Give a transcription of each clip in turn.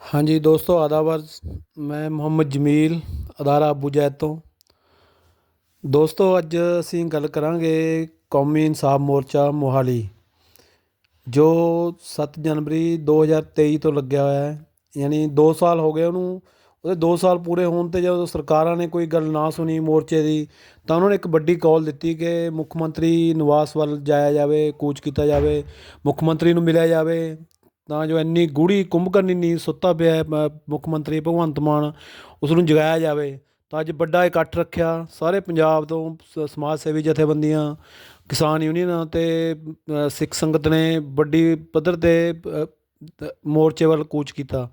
ਹਾਂਜੀ ਦੋਸਤੋ ਆਦਾਬਰ ਮੈਂ ਮੁਹੰਮਦ ਜਮੀਲ, ਅਦਾਰਾ ਅਬੂ ਜੈਦ ਤੋਂ। ਦੋਸਤੋ, ਅੱਜ ਅਸੀਂ ਗੱਲ ਕਰਾਂਗੇ ਕੌਮੀ ਇਨਸਾਫ ਮੋਰਚਾ ਮੋਹਾਲੀ, ਜੋ 7 ਜਨਵਰੀ 2023 ਤੋਂ ਲੱਗਿਆ ਹੋਇਆ ਹੈ। ਯਾਨੀ 2 ਸਾਲ ਹੋ ਗਏ ਉਹਨੂੰ, ਉਹਦੇ 2 ਸਾਲ ਪੂਰੇ ਹੋਣ ਤੇ ਜਦੋਂ ਸਰਕਾਰਾਂ ਨੇ ਕੋਈ ਗੱਲ ਨਾ ਸੁਣੀ ਮੋਰਚੇ ਦੀ, ਤਾਂ ਉਹਨਾਂ ਨੇ ਇੱਕ ਵੱਡੀ ਕਾਲ ਦਿੱਤੀ ਕਿ ਮੁੱਖ ਮੰਤਰੀ ਨਿਵਾਸ ਵੱਲ ਜਾਇਆ ਜਾਵੇ, ਕੂਚ ਕੀਤਾ ਜਾਵੇ, ਮੁੱਖ ਮੰਤਰੀ ਨੂੰ ਮਿਲਿਆ ਜਾਵੇ। ਤਾਂ ਜੋ ਇੰਨੀ ਗੂੜੀ ਕੁੰਭਕਰਨੀ ਨੀਂਦ ਸੁੱਤਾ ਪਿਆ ਮ- ਮੁੱਖ ਮੰਤਰੀ ਭਗਵੰਤ ਮਾਨ, ਉਸ ਨੂੰ ਜਗਾਇਆ ਜਾਵੇ। ਤਾਂ ਅੱਜ ਵੱਡਾ ਇਕੱਠ ਰੱਖਿਆ ਸਾਰੇ ਪੰਜਾਬ ਤੋਂ ਸ- ਸਮਾਜ ਸੇਵੀ ਜਥੇਬੰਦੀਆਂ, ਕਿਸਾਨ ਯੂਨੀਅਨਾਂ ਤੇ ਸਿੱਖ ਸੰਗਤ ਨੇ ਵੱਡੀ ਪੱਧਰ ਤੇ ਮੋਰਚੇ ਵੱਲ ਕੂਚ ਕੀਤਾ।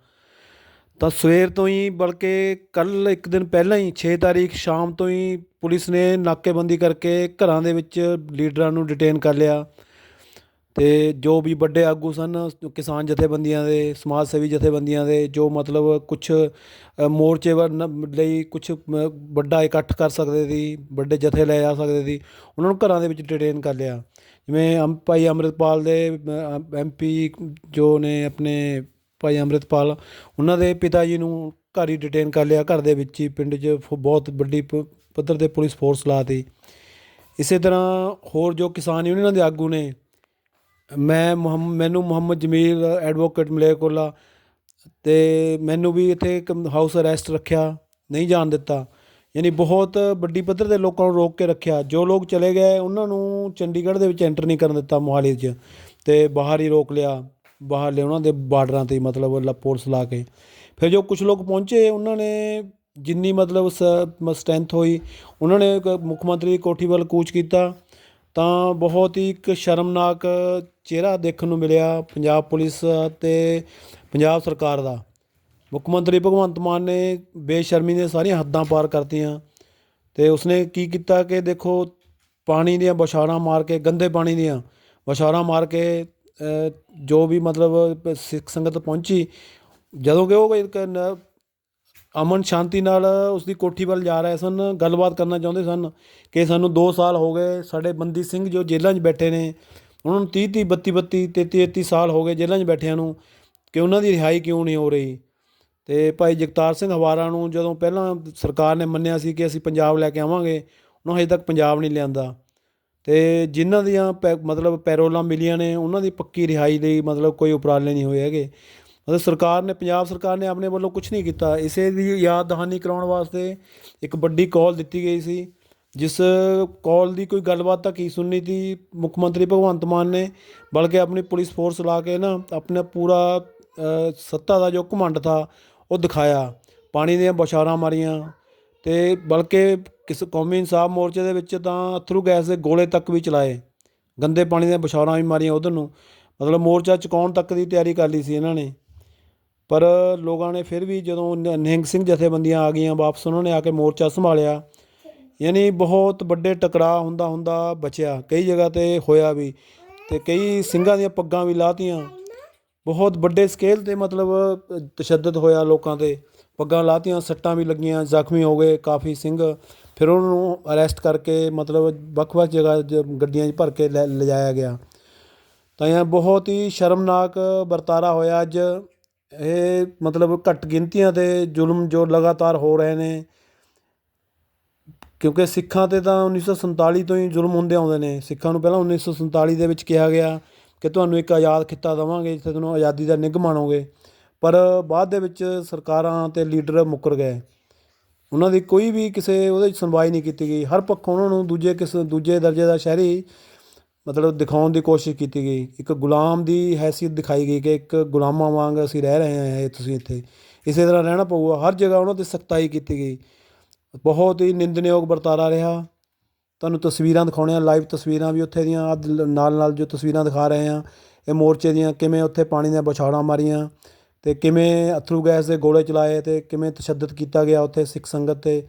ਤਾਂ ਸਵੇਰ ਤੋਂ ਹੀ ਬਲਕਿ ਕੱਲ ਇੱਕ ਦਿਨ ਪਹਿਲਾਂ ਹੀ 6 ਤਾਰੀਖ ਸ਼ਾਮ ਤੋਂ ਹੀ ਪੁਲਿਸ ਨੇ ਨਾਕੇਬੰਦੀ ਕਰਕੇ ਘਰਾਂ ਦੇ ਵਿੱਚ ਲੀਡਰਾਂ ਨੂੰ ਡਿਟੇਨ ਕਰ ਲਿਆ। ਅਤੇ ਜੋ ਵੀ ਵੱਡੇ ਆਗੂ ਸਨ, ਕਿਸਾਨ ਜਥੇਬੰਦੀਆਂ ਦੇ, ਸਮਾਜ ਸੇਵੀ ਜਥੇਬੰਦੀਆਂ ਦੇ, ਜੋ ਮਤਲਬ ਕੁਛ ਮੋਰਚੇ ਵੱਲ ਲਈ ਕੁਛ ਵੱਡਾ ਇਕੱਠ ਕਰ ਸਕਦੇ ਸੀ, ਵੱਡੇ ਜਥੇ ਲੈ ਜਾ ਸਕਦੇ ਸੀ, ਉਹਨਾਂ ਨੂੰ ਘਰਾਂ ਦੇ ਵਿੱਚ ਡਿਟੇਨ ਕਰ ਲਿਆ। ਜਿਵੇਂ ਅਮ- ਭਾਈ ਅੰਮ੍ਰਿਤਪਾਲ ਦੇ ਐਮਪੀ ਜੋ ਨੇ ਆਪਣੇ ਭਾਈ ਅੰਮ੍ਰਿਤਪਾਲ, ਉਹਨਾਂ ਦੇ ਪਿਤਾ ਜੀ ਨੂੰ ਘਰ ਹੀ ਡਿਟੇਨ ਕਰ ਲਿਆ, ਘਰ ਦੇ ਵਿੱਚ ਹੀ ਪਿੰਡ 'ਚ ਫ- ਬਹੁਤ ਵੱਡੀ ਪ- ਪੱਧਰ ਤੇ ਪੁਲਿਸ ਫੋਰਸ ਲਾਤੀ। ਇਸੇ ਤਰ੍ਹਾਂ ਹੋਰ ਜੋ ਕਿਸਾਨ ਯੂਨੀਅਨਾਂ ਦੇ ਆਗੂ ਨੇ ਮੈਂ ਮੁਹੰਮ, ਮੈਨੂੰ ਮੁਹੰਮਦ ਜਮੀਲ ਐਡਵੋਕੇਟ ਮਲੇਰਕੋਲਾ ਅਤੇ ਮੈਨੂੰ ਵੀ ਇੱਥੇ ਹਾਊਸ ਅਰੈਸਟ ਰੱਖਿਆ, ਨਹੀਂ ਜਾਣ ਦਿੱਤਾ। ਯਾਨੀ ਬਹੁਤ ਵੱਡੀ ਪੱਧਰ ਦੇ ਲੋਕਾਂ ਨੂੰ ਰੋਕ ਕੇ ਰੱਖਿਆ। ਜੋ ਲੋਕ ਚਲੇ ਗਏ, ਉਹਨਾਂ ਨੂੰ ਚੰਡੀਗੜ੍ਹ ਦੇ ਵਿੱਚ ਐਂਟਰ ਨਹੀਂ ਕਰਨ ਦਿੱਤਾ ਮੋਹਾਲੀ 'ਚ ਤੇ ਬਾਹਰ ਹੀ ਰੋਕ ਲਿਆ। ਬਾਹਰਲੇ ਉਹਨਾਂ ਦੇ ਬਾਰਡਰਾਂ ਤੇ ਮਤਲਬ ਪੁਲਿਸ ਲਾ ਕੇ। ਫਿਰ ਜੋ ਕੁਝ ਲੋਕ ਪਹੁੰਚੇ, ਉਹਨਾਂ ਨੇ ਜਿੰਨੀ ਮਤਲਬ ਸਟਰੈਂਥ ਹੋਈ, ਉਹਨਾਂ ਨੇ ਇੱਕ ਮੁੱਖ ਮੰਤਰੀ ਦੀ ਕੋਠੀ ਵੱਲ ਕੂਚ ਕੀਤਾ। ਤਾਂ ਬਹੁਤ ਹੀ ਇੱਕ ਸ਼ਰਮਨਾਕ ਚਿਹਰਾ ਦੇਖਣ ਨੂੰ ਮਿਲਿਆ ਪੰਜਾਬ ਪੁਲਿਸ ਅਤੇ ਪੰਜਾਬ ਸਰਕਾਰ ਦਾ। ਮੁੱਖ ਮੰਤਰੀ ਭਗਵੰਤ ਮਾਨ ਨੇ ਬੇਸ਼ਰਮੀ ਦੀਆਂ ਸਾਰੀਆਂ ਹੱਦਾਂ ਪਾਰ ਕਰਤੀਆਂ ਤੇ ਉਸਨੇ ਕੀ ਕੀਤਾ ਕਿ ਦੇਖੋ ਪਾਣੀ ਦੀਆਂ ਬੌਛਾਰਾਂ ਮਾਰ ਕੇ, ਗੰਦੇ ਪਾਣੀ ਦੀਆਂ ਬੌਛਾਰਾਂ ਮਾਰ ਕੇ ਜੋ ਵੀ ਮਤਲਬ ਸਿੱਖ ਸੰਗਤ ਪਹੁੰਚੀ, ਜਦੋਂ ਕਿ ਉਹ ਇੱਕ ਨ- ਅਮਨ ਸ਼ਾਂਤੀ ਨਾਲ ਉਸ ਦੀ ਕੋਠੀ ਵੱਲ ਜਾ ਰਹੇ ਸਨ, ਗੱਲਬਾਤ ਕਰਨਾ ਚਾਹੁੰਦੇ ਸਨ ਕਿ ਸਾਨੂੰ 2 ਸਾਲ ਹੋ ਗਏ ਸਾਡੇ ਬੰਦੀ ਸਿੰਘ ਜੋ ਜੇਲ੍ਹਾਂ 'ਚ ਬੈਠੇ ਨੇ। ਉਹਨਾਂ ਨੂੰ 30 30 32 32 33 33 ਸਾਲ ਹੋ ਗਏ ਜੇਲ੍ਹਾਂ 'ਚ ਬੈਠਿਆਂ ਨੂੰ ਕਿ ਉਹਨਾਂ ਦੀ ਰਿਹਾਈ ਕਿਉਂ ਨਹੀਂ ਹੋ ਰਹੀ। ਤੇ ਭਾਈ ਜਗਤਾਰ ਸਿੰਘ ਹਵਾਰਾ ਨੂੰ ਜਦੋਂ ਪਹਿਲਾਂ ਸਰਕਾਰ ਨੇ ਮੰਨਿਆ ਸੀ ਕਿ ਅਸੀਂ ਪੰਜਾਬ ਲੈ ਕੇ ਆਵਾਂਗੇ, ਉਹਨਾਂ ਹਜੇ ਤੱਕ ਪੰਜਾਬ ਨਹੀਂ ਲਿਆਂਦਾ। ਤੇ ਜਿਨ੍ਹਾਂ ਦੀਆਂ ਪੈ- ਮਤਲਬ ਪੈਰੋਲਾਂ ਮਿਲੀਆਂ ਨੇ, ਉਹਨਾਂ ਦੀ ਪੱਕੀ ਰਿਹਾਈ ਲਈ ਮਤਲਬ ਕੋਈ ਉਪਰਾਲੇ ਨਹੀਂ ਹੋਏ ਹੈਗੇ। ਮਤਲਬ ਸਰਕਾਰ ਨੇ, ਪੰਜਾਬ ਸਰਕਾਰ ਨੇ ਆਪਣੇ ਵੱਲੋਂ ਕੁਝ ਨਹੀਂ ਕੀਤਾ। ਇਸੇ ਦੀ ਯਾਦ ਦਹਾਨੀ ਕਰਾਉਣ ਵਾਸਤੇ ਇੱਕ ਵੱਡੀ ਕਾਲ ਦਿੱਤੀ ਗਈ ਸੀ, ਜਿਸ ਕਾਲ ਦੀ ਕੋਈ ਗੱਲਬਾਤ ਤਾਂ ਕੀ ਸੁਣਨੀ ਸੀ? ਮੁੱਖ ਮੰਤਰੀ ਭਗਵੰਤ ਮਾਨ ਨੇ, ਬਲਕਿ ਆਪਣੀ ਪੁਲਿਸ ਫੋਰਸ ਲਾ ਕੇ ਨਾ ਆਪਣਾ ਪੂਰਾ ਸੱਤਾ ਦਾ ਜੋ ਘਮੰਡ ਥਾ, ਉਹ ਦਿਖਾਇਆ। ਪਾਣੀ ਦੀਆਂ ਬੌਛਾਰਾਂ ਮਾਰੀਆਂ ਤੇ ਬਲਕਿ ਕਿਸ ਕੌਮੀ ਇਨਸਾਫ ਮੋਰਚੇ ਦੇ ਵਿੱਚ ਤਾਂ ਅਥਰੂ ਗੈਸ ਦੇ ਗੋਲੇ ਤੱਕ ਵੀ ਚਲਾਏ। ਗੰਦੇ ਪਾਣੀ ਦੀਆਂ ਬੌਛਾਰਾਂ ਵੀ ਮਾਰੀਆਂ ਉਧਰ ਨੂੰ। ਮਤਲਬ ਮੋਰਚਾ ਚੁਕਾਉਣ ਤੱਕ ਦੀ ਤਿਆਰੀ ਕਰ ਲਈ ਸੀ ਇਹਨਾਂ ਨੇ। ਪਰ ਲੋਕਾਂ ਨੇ ਫਿਰ ਵੀ ਜਦੋਂ ਨ- ਨਿਹੰਗ ਸਿੰਘ ਜਥੇਬੰਦੀਆਂ ਆ ਗਈਆਂ ਵਾਪਸ, ਉਹਨਾਂ ਨੇ ਆ ਕੇ ਮੋਰਚਾ ਸੰਭਾਲਿਆ। ਯਾਨੀ ਬਹੁਤ ਵੱਡੇ ਟਕਰਾਅ ਹੁੰਦਾ ਹੁੰਦਾ ਬਚਿਆ, ਕਈ ਜਗ੍ਹਾ ਤੇ ਹੋਇਆ ਵੀ ਤੇ ਕਈ ਸਿੰਘਾਂ ਦੀਆਂ ਪੱਗਾਂ ਵੀ ਲਾਤੀਆਂ। ਬਹੁਤ ਵੱਡੇ ਸਕੇਲ ਤੇ ਮਤਲਬ, ਤਸ਼ੱਦਦ ਹੋਇਆ ਲੋਕਾਂ ਤੇ। ਪੱਗਾਂ ਲਾਤੀਆਂ, ਸੱਟਾਂ ਵੀ ਲੱਗੀਆਂ, ਜ਼ਖਮੀ ਹੋ ਗਏ ਕਾਫੀ ਸਿੰਘ। ਫਿਰ ਉਹਨਾਂ ਨੂੰ ਅਰੈਸਟ ਕਰਕੇ ਮਤਲਬ ਵੱਖ-ਵੱਖ ਜਗ੍ਹਾ ਜ- ਗੱਡੀਆਂ 'ਚ ਭਰ ਕੇ ਲੈ, ਲਿਜਾਇਆ ਗਿਆ। ਤਾਂ ਇਹ ਬਹੁਤ ਹੀ ਸ਼ਰਮਨਾਕ ਵਰਤਾਰਾ ਹੋਇਆ ਅੱਜ। ਇਹ ਮਤਲਬ ਘੱਟ ਗਿਣਤੀਆਂ ਤੇ ਜ਼ੁਲਮ ਜੋ ਲਗਾਤਾਰ ਹੋ ਰਹੇ ਨੇ, ਕਿਉਂਕਿ ਸਿੱਖਾਂ ਤੇ ਤਾਂ 1947 ਤੋਂ ਹੀ ਜ਼ੁਲਮ ਹੁੰਦੇ ਆਉਂਦੇ ਨੇ। ਸਿੱਖਾਂ ਨੂੰ ਪਹਿਲਾਂ 1947 ਦੇ ਵਿੱਚ ਕਿਹਾ ਗਿਆ ਕਿ ਤੁਹਾਨੂੰ ਇੱਕ ਆਜ਼ਾਦ ਖਿੱਤਾ ਦੇਵਾਂਗੇ, ਜਿੱਥੇ ਤੁਹਾਨੂੰ ਆਜ਼ਾਦੀ ਦਾ ਨਿੱਘ ਮਾਣੋਗੇ। ਪਰ ਬਾਅਦ ਦੇ ਵਿੱਚ ਸਰਕਾਰਾਂ ਤੇ ਲੀਡਰ ਮੁੱਕਰ ਗਏ। ਉਹਨਾਂ ਦੀ ਕੋਈ ਵੀ ਕਿਸੇ ਉਹਦੇ 'ਚ ਸੁਣਵਾਈ ਨਹੀਂ ਕੀਤੀ ਗਈ। ਹਰ ਪੱਖੋਂ ਉਹਨਾਂ ਨੂੰ ਦੂਜੇ ਕਿਸ, ਦੂਜੇ ਦਰਜੇ ਦਾ ਸ਼ਹਿਰੀ ਮਤਲਬ ਦਿਖਾਉਣ ਦੀ ਕੋਸ਼ਿਸ਼ ਕੀਤੀ ਗਈ। ਇੱਕ ਗੁਲਾਮ ਦੀ ਹੈਸੀਅਤ ਦਿਖਾਈ ਗਈ ਕਿ ਇੱਕ ਗੁਲਾਮਾਂ ਵਾਂਗ ਅਸੀਂ ਰਹਿ ਰਹੇ ਹਾਂ ਇਹ ਤੁਸੀਂ ਇੱਥੇ। ਇਸੇ ਤਰ੍ਹਾਂ ਰਹਿਣਾ ਪਊਗਾ। ਹਰ ਜਗ੍ਹਾ ਉਹਨਾਂ ਤੇ ਸਖਤਾਈ ਕੀਤੀ ਗਈ। ਬਹੁਤ ਹੀ ਨਿੰਦਣਯੋਗ ਵਰਤਾਰਾ ਰਿਹਾ। ਤੁਹਾਨੂੰ ਤਸਵੀਰਾਂ ਦਿਖਾਉਣੇ ਆ ਲਾਈਵ ਤਸਵੀਰਾਂ ਵੀ ਉੱਥੇ ਦੀਆਂ, ਆਹ ਨਾਲ ਨਾਲ ਜੋ ਤਸਵੀਰਾਂ ਦਿਖਾ ਰਹੇ ਆ ਇਹ ਮੋਰਚੇ ਦੀਆਂ ਕਿਵੇਂ ਉੱਥੇ ਪਾਣੀ ਦੀਆਂ ਬਛਾੜਾਂ ਮਾਰੀਆਂ ਤੇ ਕਿਵੇਂ ਅਥਰੂ ਗੈਸ ਦੇ ਗੋਲੇ ਚਲਾਏ ਤੇ ਕਿਵੇਂ ਤਸ਼ੱਦਦ ਕੀਤਾ ਗਿਆ ਉੱਥੇ ਸਿੱਖ ਸੰਗਤ ਤੇ।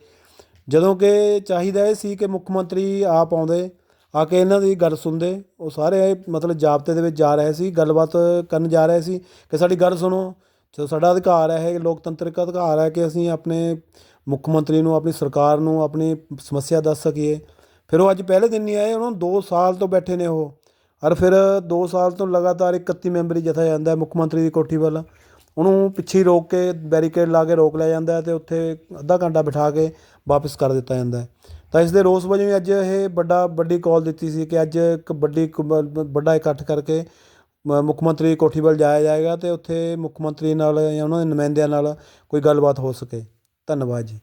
ਜਦੋਂ ਕਿ ਚਾਹੀਦਾ ਇਹ ਸੀ ਕਿ ਮੁੱਖ ਮੰਤਰੀ ਆਪ ਆਉਂਦੇ ਆ ਕੇ ਇਹਨਾਂ ਦੀ ਗੱਲ ਸੁਣਦੇ, ਉਹ ਸਾਰੇ ਮਤਲਬ ਜਾਬਤੇ ਦੇ ਵਿੱਚ ਜਾ ਰਹੇ ਸੀ, ਗੱਲਬਾਤ ਕਰਨ ਜਾ ਰਹੇ ਸੀ ਕਿ ਸਾਡੀ ਗੱਲ ਸੁਣੋ। ਜੋ ਸਾਡਾ ਅਧਿਕਾਰ ਹੈ, ਇਹ ਲੋਕਤੰਤਰਿਕ ਅਧਿਕਾਰ ਹੈ ਕਿ ਅਸੀਂ ਆਪਣੇ ਮੁੱਖ ਮੰਤਰੀ ਨੂੰ, ਆਪਣੀ ਸਰਕਾਰ ਨੂੰ, ਆਪਣੀ ਸਮੱਸਿਆ ਦੱਸ ਸਕੀਏ। ਫਿਰ ਉਹ ਅੱਜ ਪਹਿਲੇ ਦਿਨ ਨਹੀਂ ਆਏ, ਉਹਨਾਂ ਨੂੰ 2 ਸਾਲ ਤੋਂ ਬੈਠੇ ਨੇ ਉਹ। ਔਰ ਫਿਰ 2 ਸਾਲ ਤੋਂ ਲਗਾਤਾਰ 31 ਮੈਂਬਰੀ ਜਥਾ ਜਾਂਦਾ ਹੈ ਮੁੱਖ ਮੰਤਰੀ ਦੀ ਕੋਠੀ ਵੱਲ। ਉਹਨੂੰ ਪਿੱਛੇ ਰੋਕ ਕੇ, ਬੈਰੀਕੇਡ ਲਾ ਕੇ ਰੋਕ ਲਿਆ ਜਾਂਦਾ ਹੈ ਅਤੇ ਉੱਥੇ ਅੱਧਾ ਘੰਟਾ ਬਿਠਾ ਕੇ ਵਾਪਸ ਕਰ ਦਿੱਤਾ ਜਾਂਦਾ ਹੈ। ਤਾਂ ਇਸ ਦੇ ਰੋਸ ਵਜੋਂ ਹੀ ਅੱਜ ਇਹ ਵੱਡਾ, ਵੱਡੀ ਕਾਲ ਦਿੱਤੀ ਸੀ ਕਿ ਅੱਜ ਇੱਕ ਵੱਡੀ ਵੱਡਾ ਇਕੱਠ ਕਰਕੇ ਮੁੱਖ ਮੰਤਰੀ ਦੀ ਕੋਠੀ ਵੱਲ ਜਾਇਆ ਜਾਏਗਾ ਅਤੇ ਉੱਥੇ ਮੁੱਖ ਮੰਤਰੀ ਨਾਲ ਜਾਂ ਉਹਨਾਂ ਦੇ ਨੁਮਾਇੰਦਿਆਂ ਨਾਲ ਕੋਈ ਗੱਲਬਾਤ ਹੋ ਸਕੇ। ਧੰਨਵਾਦ ਜੀ।